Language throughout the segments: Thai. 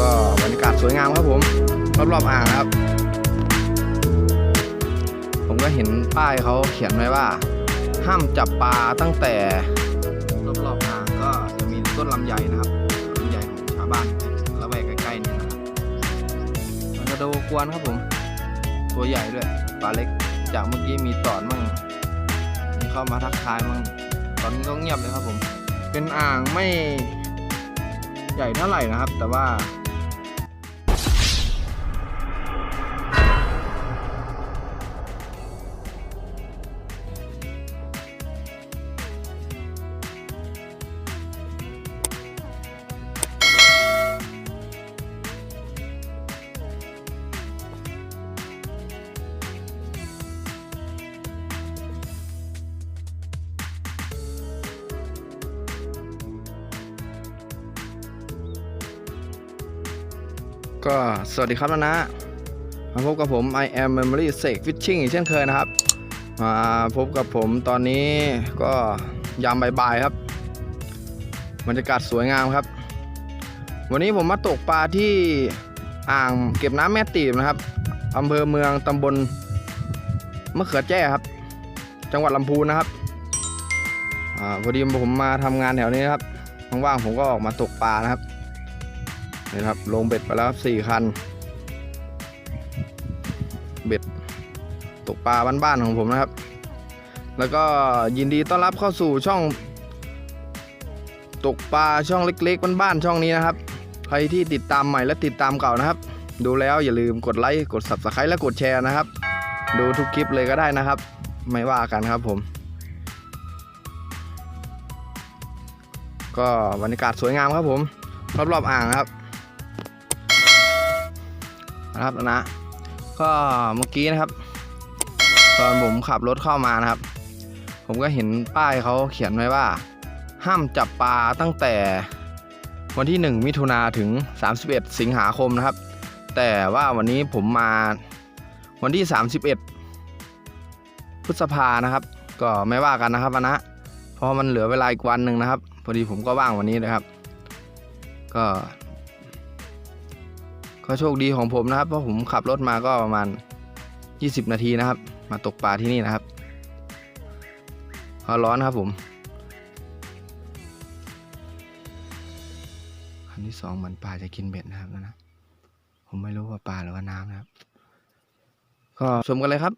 ก็บรรยากาศสวยงามครับผม รอบๆอ่างครับ ผมก็เห็นป้ายเขาเขียนไว้ว่า ห้ามจับปลาตั้งแต่รอบๆอ่างก็จะมีต้นลำไยนะครับลำไยของชาวบ้านละแวกใกล้ๆนี่นะครับมันก็ดูกวนครับผม ตัวใหญ่ด้วยปลาเล็กจากเมื่อกี้มีตอดมั่งมีเข้ามาทักทายมั่งตอนนี้ก็เงียบเลยครับผม เป็นอ่างไม่ใหญ่เท่าไหร่นะครับ แต่ว่า ก็สวัสดีครับนะนะมาพบกับผม I am Memory Sake Fishing อีกเช่นเคยนะครับ มาพบกับผมตอนนี้ก็ยามบ่ายๆครับบรรยากาศสวยงามครับ วันนี้ผมมาตกปลาที่อ่างเก็บน้ำแม่ตีบนะครับอำเภอเมืองตำบลมะเขือแจ้ครับ จังหวัดลำพูนนะครับอพอดีผมมาทำงานแถวนี้นครับว่างๆผมก็ออกมาตกปลานะครับ นะครับลงเบ็ดไปแล้วสี่คัน เบ็ดตกปลาบ้านๆของผมนะครับ แล้วก็ยินดีต้อนรับเข้าสู่ช่อง ตกปลาช่องเล็กๆบ้านๆช่องนี้นะครับ ใครที่ติดตามใหม่และติดตามเก่านะครับ ดูแล้วอย่าลืมกดไลค์กด subscribe และกดแชร์นะครับ ดูทุกคลิปเลยก็ได้นะครับ ไม่ว่ากันครับผม ก็บรรยากาศสวยงามครับผมรอบๆอ่างครับ นะครับนะ ก็เมื่อกี้นะครับ ตอนผมขับรถเข้ามานะครับ ผมก็เห็นป้ายเขาเขียนไว้ว่า ห้ามจับปลาตั้งแต่วันที่ 1 มิถุนาถึง 31 สิงหาคมนะครับ แต่ว่าวันนี้ผมมาวันที่ 31 พฤษภานะครับ ก็ไม่ว่ากันนะครับนะเพราะมันเหลือเวลาอีกวันหนึ่งนะครับ พอดีผมก็ว่างวันนี้นะครับ ก็ ก็โชคดีของผมนะครับ เพราะผมขับรถมาก็ประมาณ 20 นาทีนะครับ มาตกปลาที่นี่นะครับร้อนครับผมคันที่สองเหมือนปลาจะกินเบ็ดนะครับนะ ผมไม่รู้ว่าปลาหรือว่าน้ำนะครับ ก็ชมกันเลยครับ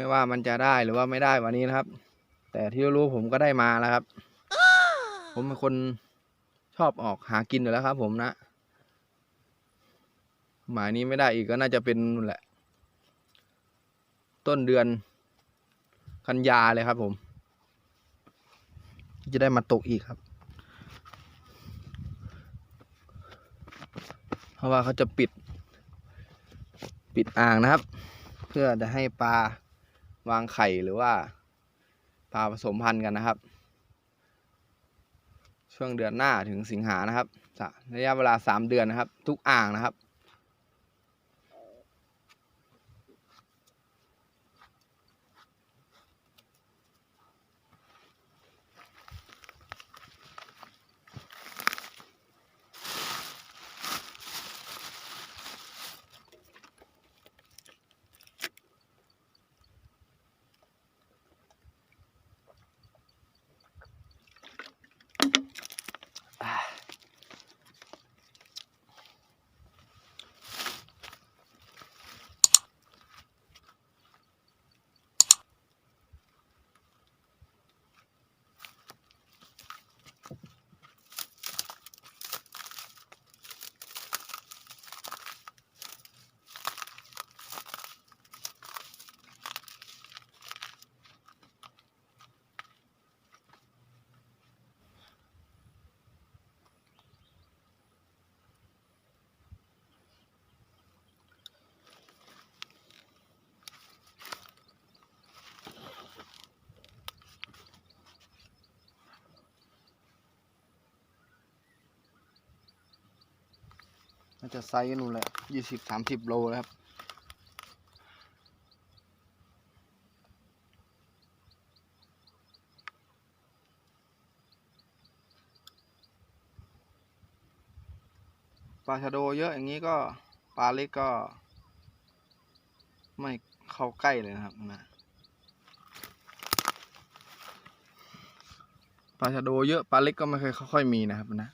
ไม่ว่ามันจะได้หรือว่าไม่ได้วันนี้นะครับ แต่ที่รู้ผมก็ได้มาแล้วครับ ผมเป็นคนชอบออกหากินอยู่แล้วครับ ผมนะ หมายนี้ไม่ได้อีกก็น่าจะเป็นนู่นแหละ ต้นเดือนกันยาเลยครับ ผม จะได้มาตกอีกครับ เพราะว่าเขาจะปิด ปิดอ่างนะครับ เพื่อจะให้ปลา วางไข่หรือว่าปลาผสมพันธุ์กันนะครับ ช่วงเดือนหน้าถึงสิงหานะครับระยะเวลาสามเดือนนะครับ ทุกอ่างนะครับ จะไซส์นู่นแหละยี่สิบสามสิบโลแล้วครับปลาชะโดเยอะอย่างนี้ก็ปลาเล็กก็ ไม่เข้าใกล้เลยนะครับนะปลาชะโดเยอะปลาเล็กก็ไม่เคยค่อยมีนะครับนะ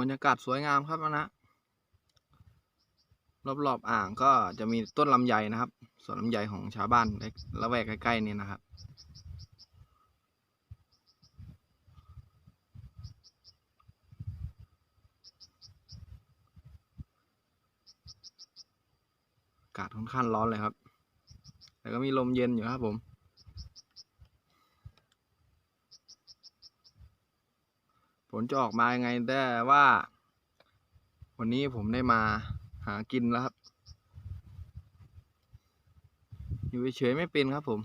บรรยากาศสวยงามครับนะรอบๆอ่างก็จะมีต้นลำไยนะครับสวนลำไยของชาวบ้านในละแวกใกล้ๆนี่นะครับ อากาศค่อนข้างร้อนเลยครับ แต่ก็มีลมเย็นอยู่ครับผม ลจะออกมายังไงแต่ว่า วันนี้ผมได้มาหากินแล้วครับ อยู่เฉยๆไม่เป็นครับผม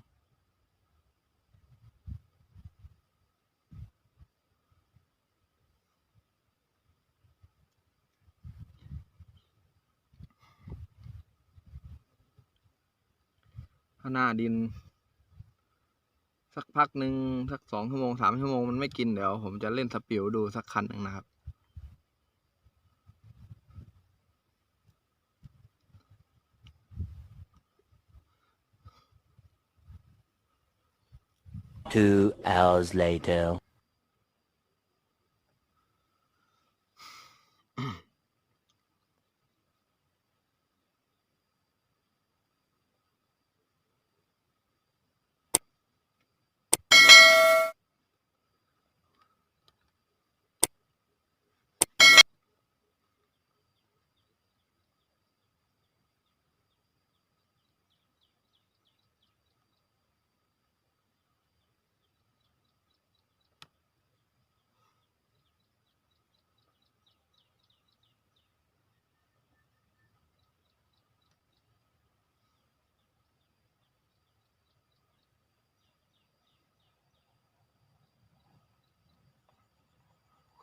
ถ้าหน้าดิน สักพักหนึ่งสักสองชั่วโมงสามชั่วโมงมันไม่กินเดี๋ยว ผมจะเล่นสปิวดูสักคันหนึ่งนะครับ Two hours later.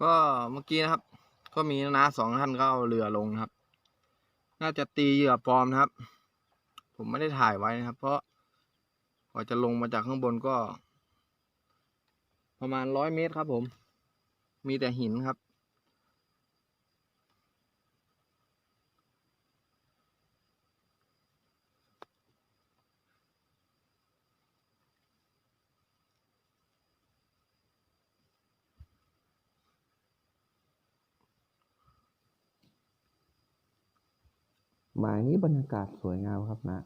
ก็เมื่อกี้นะครับ ก็มีน้าสองท่านก็เอาเรือลงนะครับ น่าจะตีเหยื่อปลอมนะครับ ผมไม่ได้ถ่ายไว้นะครับ เพราะกว่าจะลงมาจากข้างบนก็ ประมาณร้อยเมตรครับผม มีแต่หินครับ หมายนี้บรรยากาศสวยงามครับนะ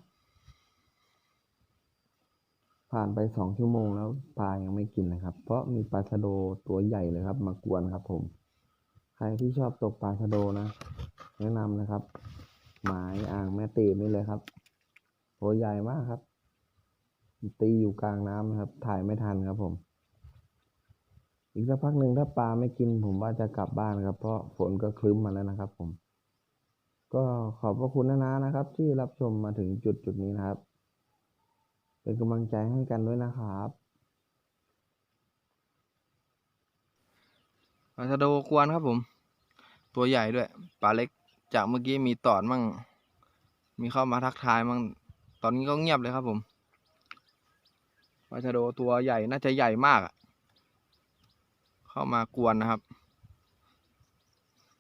ผ่านไปสองชั่วโมงแล้วปลายังไม่กินนะครับ เพราะมีปลาชะโดตัวใหญ่เลยครับ มากวนครับผม ใครที่ชอบตกปลาชะโดนะ แนะนำนะครับ หมายอ่างแม่ตีนี่เลยครับตัวใหญ่มากครับ ตีอยู่กลางน้ำนะครับ ถ่ายไม่ทันครับผมอีกสักพักหนึ่งถ้าปลาไม่กินผมว่าจะกลับบ้านครับ เพราะฝนก็คลึ้มมาแล้วนะครับผม ก็ขอบพระคุณนะนะนะครับ ที่รับชมมาถึงจุดจุดนี้นะครับ เป็นกำลังใจให้กันด้วยนะครับปลาชะโดกวนครับผม ตัวใหญ่ด้วยปลาเล็กจากเมื่อกี้มีตอดมั่ง มีเข้ามาทักทายมั่ง ตอนนี้ก็เงียบเลยครับผมปลาชะโดตัวใหญ่น่าจะใหญ่มากเข้ามากวนนะครับ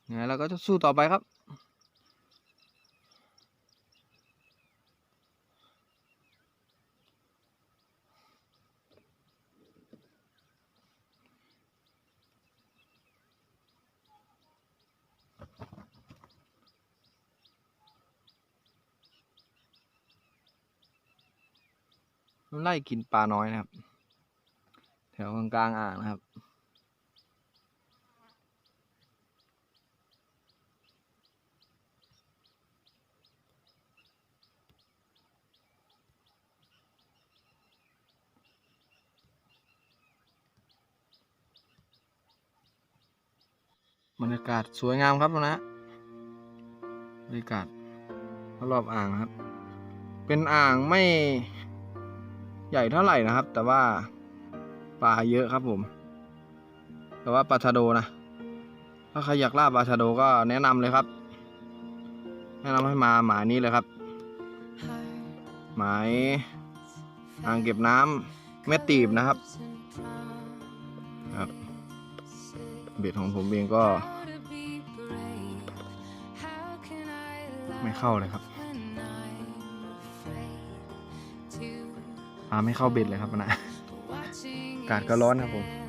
ยังไงเราก็จะสู้ต่อไปครับ มันไล่กินปลาน้อยนะครับ แถวกลางอ่างนะครับ บรรยากาศสวยงามครับนะบรรยากาศรอบอ่างครับ เป็นอ่างไม่ ใหญ่เท่าไหร่นะครับ แต่ว่าปลาเยอะครับผม แต่ว่าปลาชะโดนะ ถ้าใครอยากล่าปลาชะโดก็แนะนำเลยครับ แนะนำให้มาหมายนี้เลยครับ หมายอ่างเก็บน้ำแม่ตีบนะครับครับ เบ็ดของผมเองก็ ไม่เข้าเลยครับ ไม่เข้าเบ็ดเลยครับนะอากาศก็ร้อนครับผม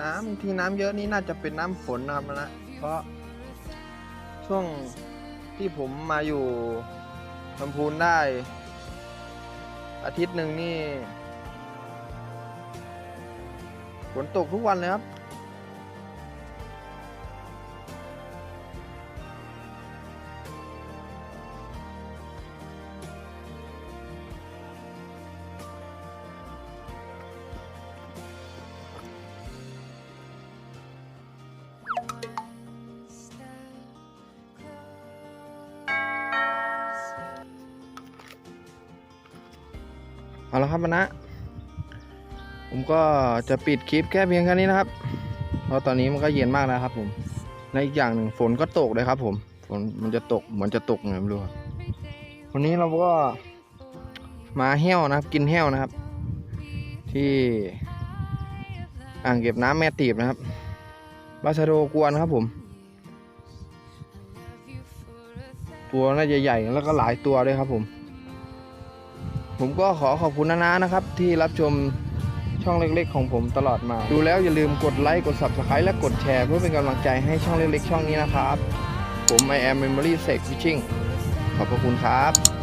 น้ำที่น้ำเยอะนี่น่าจะเป็นน้ำฝนนะครับนะ เพราะช่วงที่ผมมาอยู่ลำพูนได้ อาทิตย์หนึ่งนี่ฝนตกทุกวันเลยครับ เอาละครับนะ ผมก็จะปิดคลิปแค่เพียงแค่นี้นะครับ เพราะตอนนี้มันก็เย็นมากนะครับ ผม และอีกอย่างหนึ่งฝนก็ตกเลยครับ ผม ฝนมันจะตกเหมือนจะตกไงไม่รู้วันนี้เราก็มาแห้วนะครับ กินแห้วนะครับ ที่อ่างเก็บน้ำแม่ตีบนะครับบาชโดกวนครับผม ตัวน่าจะใหญ่แล้วก็หลายตัวด้วยครับผม ผมก็ขอขอบคุณนานะนะครับ ที่รับชมช่องเล็ก ๆ ของผมตลอดมา ดูแล้วอย่าลืมกดไลค์กด Subscribe และกดแชร์เพื่อเป็นกำลังใจให้ช่องเล็ก ๆ ช่องนี้นะครับ ผม I am Memory Sex Fishing ขอบพระคุณครับ